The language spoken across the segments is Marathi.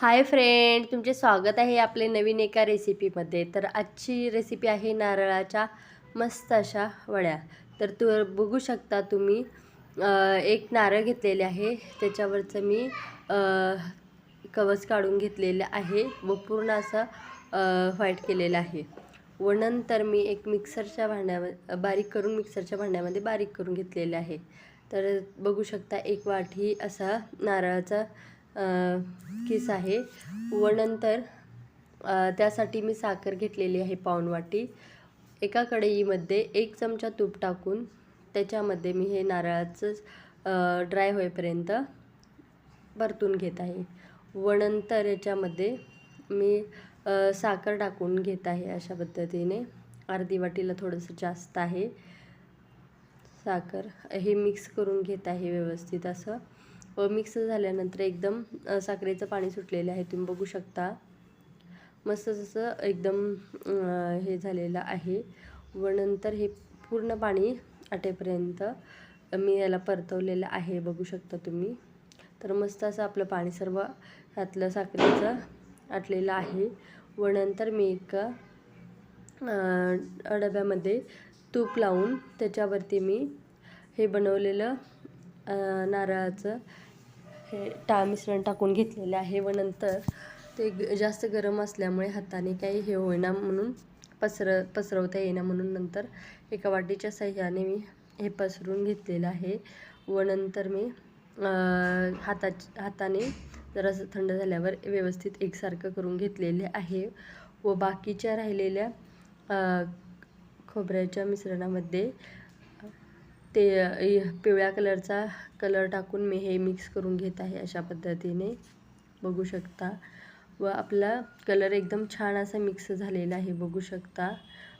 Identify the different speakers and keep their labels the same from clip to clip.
Speaker 1: हाय फ्रेंड तुमचे स्वागत आहे आपले नवीन एका रेसिपीमध्ये. तर आजची रेसिपी आहे नारळाच्या मस्त अशा वड्या. तर तू बघू शकता तुम्ही एक नारळ घेतलेले आहे. त्याच्यावरचं मी कवच काढून घेतलेलं आहे व पूर्ण असं व्हाईट केलेलं आहे. व नंतर मी एक मिक्सरच्या भांड्यामध्ये बारीक करून मिक्सरच्या भांड्यामध्ये बारीक करून घेतलेले आहे. तर बघू शकता एक वाटी असा नारळाचा किस आहे? व नंतर त्यासाठी मी साखर घेतलेली आहे पाऊणवाटी एका कढईमध्ये एक चमचा तूप टाकून त्याच्यामध्ये मी हे नारळाचं ड्राय होईपर्यंत परतून घेत आहे. व नंतर याच्यामध्ये मी साखर टाकून घेत आहे अशा पद्धतीने. अर्धी वाटीला थोडंसं जास्त आहे साखर. हे मिक्स करून घेत आहे व्यवस्थित असं. मिक्स झाल्यानंतर एकदम साखरेचं पाणी सुटलेलं आहे. तुम्ही बघू शकता. मस्त जसं एकदम हे झालेलं आहे. व नंतर हे पूर्ण पाणी आटेपर्यंत मी याला परतवलेलं आहे. बघू शकता तुम्ही. तर मस्त असं आपलं पाणी सर्व ह्यातलं साखरेचं आटलेलं आहे. व नंतर मी एका डब्यामध्ये तूप लावून त्याच्यावरती मी हे बनवलेलं नारळाचं हे टा मिश्रण टाकून घेतलेलं आहे व नंतर ते ग- जास्त गरम असल्यामुळे हाताने काही हे होईना म्हणून पसर पसरवता येईना म्हणून नंतर एका वाटीच्या सह्याने मी हे पसरून घेतलेलं आहे व नंतर मी हाता हाताने जरासं थंड झाल्यावर व्यवस्थित एकसारखं करून घेतलेले आहे व बाकीच्या राहिलेल्या खोबऱ्याच्या मिश्रणामध्ये ते पिवळ्या कलरचा कलर टाकून मी हे मिक्स करून घेत आहे अशा पद्धतीने. बघू शकता. व आपला कलर एकदम छान असा मिक्स झालेला आहे बघू शकता.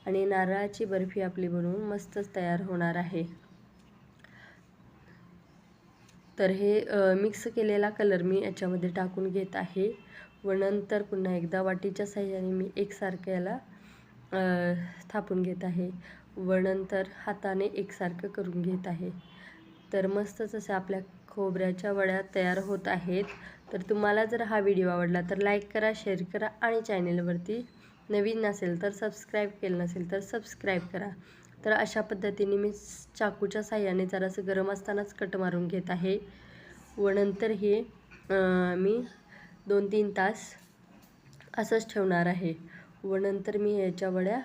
Speaker 1: आणि नारळाची बर्फी आपली बनवून मस्तच तयार होणार आहे. तर हे मिक्स केलेला कलर मी याच्यामध्ये टाकून घेत आहे. व नंतर पुन्हा एकदा वाटीच्या साह्याने मी एकसारख्याला थापून घेत आहे. व नंतर हाताने एकसारखं करून घेत आहे. तर मस्तच अशा आपल्या खोबऱ्याच्या वड्या तयार होत आहेत. तर तुम्हाला जर हा व्हिडिओ आवडला तर लाईक करा शेअर करा आणि चॅनेलवरती नवीन नसेल तर सबस्क्राईब केलं नसेल तर सबस्क्राईब करा. तर अशा पद्धतीने मी चाकूच्या साह्याने जरासं गरम असतानाच कट मारून घेत आहे. व नंतर हे मी दोन तीन तास असंच ठेवणार आहे. व नंतर मी याच्या वड्या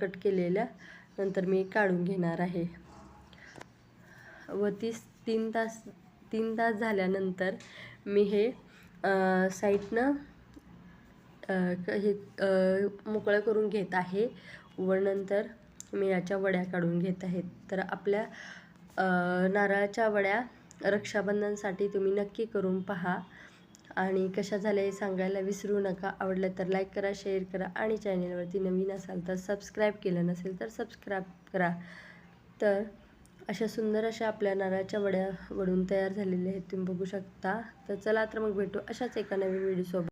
Speaker 1: कट केलेल्या. नंतर मी काढून घेणार आहे. व तीस तीन तास तीन तास झाल्यानंतर मी हे साईडनं हे मोकळं करून घेत आहे. व नंतर मी याच्या वड्या काढून घेत आहे. तर आपल्या नारळाच्या वड्या रक्षाबंधनसाठी तुम्ही नक्की करून पहा. आणि कशा झाल्या हे सांगायला विसरू नका. आवडलं तर लाईक करा शेअर करा आणि चॅनेलवरती नवीन असाल तर सबस्क्राईब केलं नसेल तर सबस्क्राईब करा. तर अशा सुंदर अशा आपल्या नारळाच्या वड्या वडून तयार झालेल्या आहेत तुम्ही बघू शकता. तर चला तर मग भेटू अशाच एका नवीन व्हिडिओसोबत